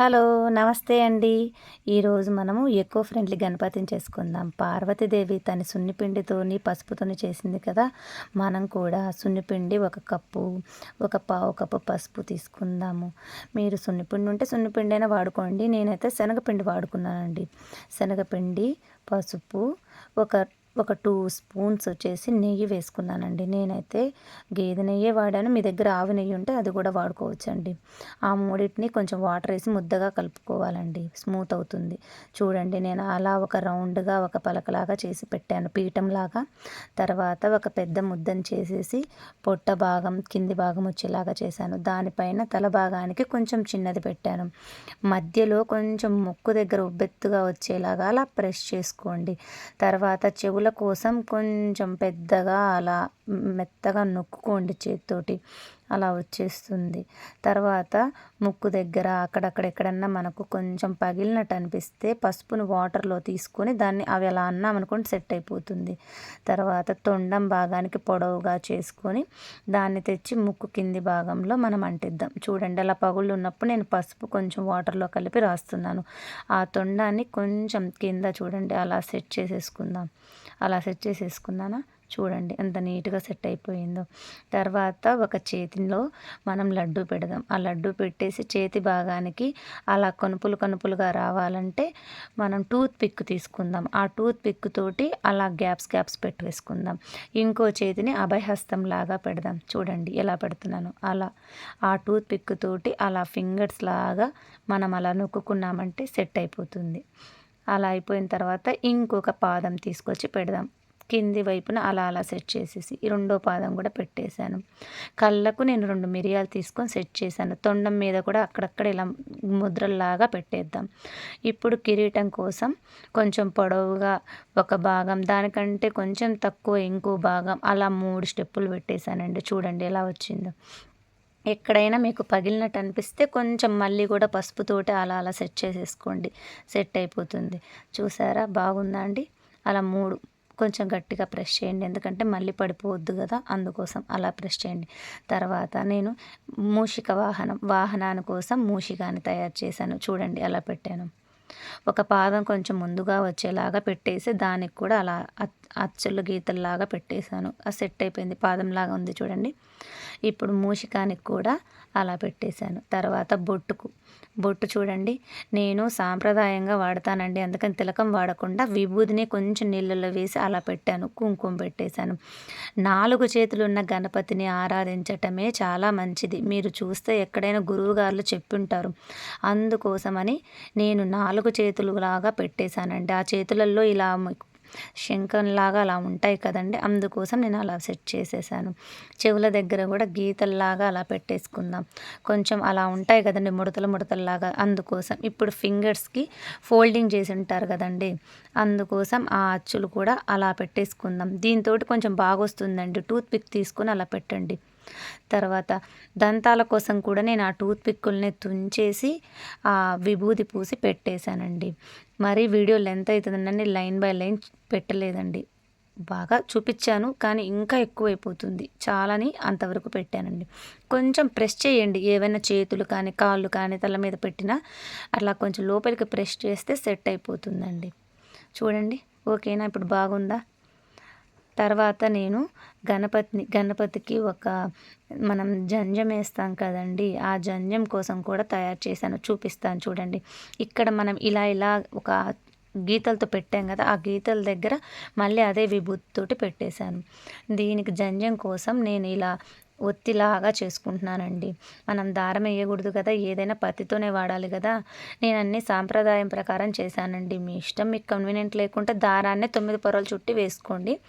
Hello నమస్తే అండి. ఈరోజు మనము ఎక్కువ ఫ్రెండ్లీ గణపతిని చేసుకుందాం. పార్వతీదేవి తన సున్నిపిండితోని పసుపుతోని చేసింది కదా? మనం కూడా సున్నిపిండి ఒక కప్పు ఒక పావు కప్పు పసుపు తీసుకుందాము. మీరు సున్నిపిండి ఉంటే సున్నిపిండి అయినా వాడుకోండి. నేనైతే శనగపిండి వాడుకున్నానండి. శనగపిండి పసుపు ఒక ఒక టూ స్పూన్స్ వచ్చేసి నెయ్యి వేసుకున్నానండి. నేనైతే గేదె నెయ్యే వాడాను. మీ దగ్గర ఆవు నెయ్యి ఉంటే అది కూడా వాడుకోవచ్చండి. ఆ మూడింటిని కొంచెం వాటర్ వేసి ముద్దగా కలుపుకోవాలండి. స్మూత్ అవుతుంది. చూడండి నేను అలా ఒక రౌండ్గా ఒక పలకలాగా చేసి పెట్టాను. పీఠంలాగా. తర్వాత ఒక పెద్ద ముద్దను చేసేసి పొట్ట భాగం కింది భాగం వచ్చేలాగా చేశాను. దానిపైన తల భాగానికి కొంచెం చిన్నది పెట్టాను. మధ్యలో కొంచెం ముక్కు దగ్గర ఉబ్బెత్తుగా వచ్చేలాగా అలా ప్రెస్ చేసుకోండి. తర్వాత చెవు చెవుల కోసం కొంచెం పెద్దగా అలా మెత్తగా నొక్కుకోండి చేత్తోటి. అలా వచ్చేస్తుంది. తర్వాత ముక్కు దగ్గర అక్కడక్కడ ఎక్కడన్నా మనకు కొంచెం పగిలినట్టు అనిపిస్తే పసుపును వాటర్లో తీసుకొని దాన్ని అవి ఎలా అన్నాం అనుకోండి సెట్ అయిపోతుంది. తర్వాత తొండం భాగానికి పొడవుగా చేసుకొని దాన్ని తెచ్చి ముక్కు కింది భాగంలో మనం అంటిద్దాం. చూడండి అలా పగుళ్ళు ఉన్నప్పుడు నేను పసుపు కొంచెం వాటర్లో కలిపి రాస్తున్నాను. ఆ తొండాన్ని కొంచెం కింద చూడండి అలా సెట్ చేసేసుకుందాం. అలా సెట్ చేసేసుకున్నానా? చూడండి ఎంత నీట్గా సెట్ అయిపోయిందో. తర్వాత ఒక చేతిలో మనం లడ్డు పెడదాం. ఆ లడ్డు పెట్టేసి చేతి భాగానికి అలా కనుపులు కనుపులుగా రావాలంటే మనం టూత్ పిక్ తీసుకుందాం. ఆ టూత్ పిక్ తోటి అలా గ్యాప్స్ గ్యాప్స్ పెట్టేసుకుందాం. ఇంకో చేతిని అభయహస్తం లాగా పెడదాం. చూడండి ఎలా పెడుతున్నాను. అలా ఆ టూత్ పిక్ తోటి అలా ఫింగర్స్ లాగా మనం అలా నొక్కుకున్నామంటే సెట్ అయిపోతుంది. అలా అయిపోయిన తర్వాత ఇంకొక పాదం తీసుకొచ్చి పెడదాం. కింది వైపున అలా అలా సెట్ చేసేసి ఈ రెండో పాదం కూడా పెట్టేశాను. కళ్ళకు నేను రెండు మిరియాలు తీసుకొని సెట్ చేశాను. తొండం మీద కూడా అక్కడక్కడ ఇలా ముద్రల్లాగా పెట్టేద్దాం. ఇప్పుడు కిరీటం కోసం కొంచెం పొడవుగా ఒక భాగం దానికంటే కొంచెం తక్కువ ఇంకో భాగం అలా మూడు స్టెప్పులు పెట్టేశానండి. చూడండి ఎలా వచ్చిందో. ఎక్కడైనా మీకు పగిలినట్టు అనిపిస్తే కొంచెం మళ్ళీ కూడా పసుపుతోటి అలా అలా సెట్ చేసేసుకోండి. సెట్ అయిపోతుంది. చూసారా? బాగుందా అండి? అలా మూడు కొంచెం గట్టిగా ప్రెస్ చేయండి. ఎందుకంటే మళ్ళీ పడిపోవద్దు కదా అందుకోసం అలా ప్రెస్ చేయండి. తర్వాత నేను మూషిక వాహనం వాహనాన్ని కోసం మూషికాన్ని తయారు చేశాను. చూడండి అలా పెట్టాను. ఒక పాదం కొంచెం ముందుగా వచ్చేలాగా పెట్టేసి దానికి కూడా అలా అచ్చులు గీతల్లాగా పెట్టేశాను. ఆ సెట్ అయిపోయింది. పాదంలాగా ఉంది చూడండి. ఇప్పుడు మూషికానికి కూడా అలా పెట్టేశాను. తర్వాత బొట్టుకు. బొట్టు చూడండి. నేను సాంప్రదాయంగా వాడతానండి. అందుకని తిలకం వాడకుండా విభూదిని కొంచెం నీళ్ళలో వేసి అలా పెట్టాను. కుంకుమ పెట్టేశాను. నాలుగు చేతులు ఉన్న గణపతిని ఆరాధించటమే చాలా మంచిది. మీరు చూస్తే ఎక్కడైనా గురువుగారులు చెప్పుంటారు. అందుకోసమని నేను నాలుగు చేతులు లాగా పెట్టేశానండి. ఆ చేతులలో ఇలా శంఖంలాగా అలా ఉంటాయి కదండి. అందుకోసం నేను అలా సెట్ చేసేసాను. చెవుల దగ్గర కూడా గీతల్లాగా అలా పెట్టేసుకుందాం. కొంచెం అలా ఉంటాయి కదండి ముడతలు ముడతల్లాగా. అందుకోసం ఇప్పుడు ఫింగర్స్కి ఫోల్డింగ్ చేసి ఉంటారు కదండి. అందుకోసం ఆ అచ్చులు కూడా అలా పెట్టేసుకుందాం. దీంతో కొంచెం బాగా వస్తుందండి టూత్ పిక్ తీసుకొని అలా పెట్టండి. తర్వాత దంతాల కోసం కూడా నేను ఆ టూత్ పిక్కుల్ని తుంచేసి ఆ విభూది పూసి పెట్టేశానండి. మరి వీడియో లెంత్ అవుతుందండి లైన్ బై లైన్ పెట్టలేదండి. బాగా చూపించాను కానీ ఇంకా ఎక్కువైపోతుంది. చాలని అంతవరకు పెట్టానండి. కొంచెం ప్రెస్ చేయండి. ఏవైనా చేతులు కానీ కాళ్ళు కానీ తల మీద పెట్టినా అట్లా కొంచెం లోపలికి ప్రెస్ చేస్తే సెట్ అయిపోతుందండి. చూడండి. ఓకేనా? ఇప్పుడు బాగుందా? తర్వాత నేను గణపతిని గణపతికి ఒక మనం జంజం వేస్తాం కదండి ఆ జంజం కోసం కూడా తయారు చేశాను చూపిస్తాను చూడండి. ఇక్కడ మనం ఇలా ఇలా ఒక గీతలతో పెట్టాం కదా ఆ గీతల దగ్గర మళ్ళీ అదే విభూతితోటి పెట్టేశాను. దీనికి జంజం కోసం నేను ఇలా ఒత్తిలాగా చేసుకుంటున్నానండి. మనం దారం వేయకూడదు కదా ఏదైనా పత్తితోనే వాడాలి కదా. నేను అన్ని సాంప్రదాయం ప్రకారం చేశానండి. మీ ఇష్టం మీకు కన్వీనియంట్ లేకుంటే దారాన్నే తొమ్మిది పొరలు చుట్టి వేసుకోండి.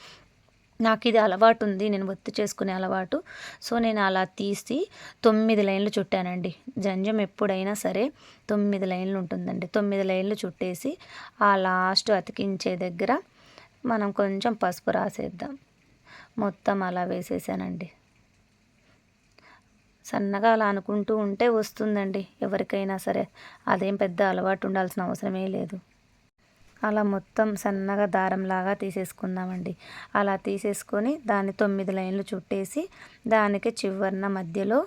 నాకు ఇది అలవాటు ఉంది నేను ఒత్తి చేసుకునే అలవాటు. సో నేను అలా తీసి తొమ్మిది లైన్లు చుట్టానండి. జంజం ఎప్పుడైనా సరే తొమ్మిది లైన్లు ఉంటుందండి. తొమ్మిది లైన్లు చుట్టేసి ఆ లాస్ట్ అతికించే దగ్గర మనం కొంచెం పసుపు రాసేద్దాం. మొత్తం అలా వేసేసానండి. సన్నగా అలా అనుకుంటూ ఉంటే వస్తుందండి. ఎవరికైనా సరే. అదేం పెద్ద అలవాటు ఉండాల్సిన అవసరమే లేదు. అలా మొత్తం సన్నగా దారంలాగా తీసేసుకుందామండి. అలా తీసేసుకొని దాన్ని తొమ్మిది లైన్లు చుట్టేసి దానికి చివరిన మధ్యలో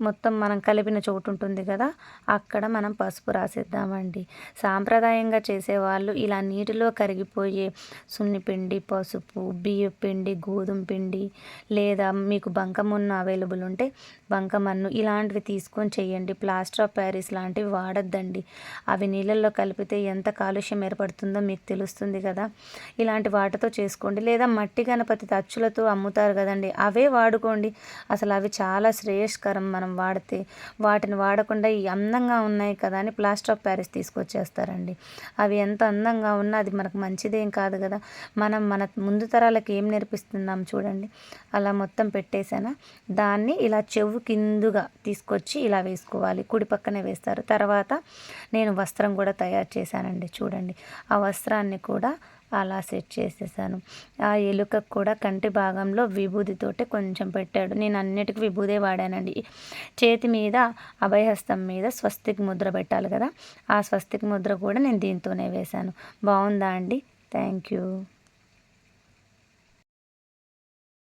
మొత్తం మనం కలిపిన చోటు ఉంటుంది కదా అక్కడ మనం పసుపు రాసేద్దామండి. సాంప్రదాయంగా చేసేవాళ్ళు ఇలా నీటిలో కరిగిపోయే సున్నిపిండి పసుపు బియ్య పిండి గోధుమ పిండి లేదా మీకు బంకమన్ను అవైలబుల్ ఉంటే బంకమన్ను ఇలాంటివి తీసుకొని చేయండి. ప్లాస్టర్ ఆఫ్ ప్యారిస్ లాంటివి వాడద్దండి. అవి నీళ్ళల్లో కలిపితే ఎంత కాలుష్యం ఏర్పడుతుందో మీకు తెలుస్తుంది కదా. ఇలాంటి వాటితో చేసుకోండి. లేదా మట్టి గణపతి తచ్చులతో అమ్ముతారు కదండి అవే వాడుకోండి. అసలు అవి చాలా శ్రేయస్కరం మనం మనం వాడితే వాటిని వాడకుండా ఈ అందంగా ఉన్నాయి కదా అని ప్లాస్టర్ ఆఫ్ ప్యారిస్ తీసుకొచ్చేస్తారండి. అవి ఎంత అందంగా ఉన్నా అది మనకు మంచిదేం కాదు కదా. మనం మన ముందు తరాలకు ఏం నేర్పిస్తున్నాం చూడండి. అలా మొత్తం పెట్టేసాను దాన్ని ఇలా చెవు కిందుగా తీసుకొచ్చి ఇలా వేసుకోవాలి. కుడి పక్కనే వేస్తారు. తర్వాత నేను వస్త్రం కూడా తయారు చేశానండి చూడండి. ఆ వస్త్రాన్ని కూడా అలా సెట్ చేసేసాను. ఆ ఎలుకకు కూడా కంటి భాగంలో విభూతితోటే కొంచెం పెట్టాడు. నేను అన్నిటికీ విభూదే వాడానండి. చేతి మీద అభయహస్తం మీద స్వస్తిక్ ముద్ర పెట్టాలి కదా? ఆ స్వస్తిక్ ముద్ర కూడా నేను దీంతోనే వేశాను. బాగుందా అండి? Thank you.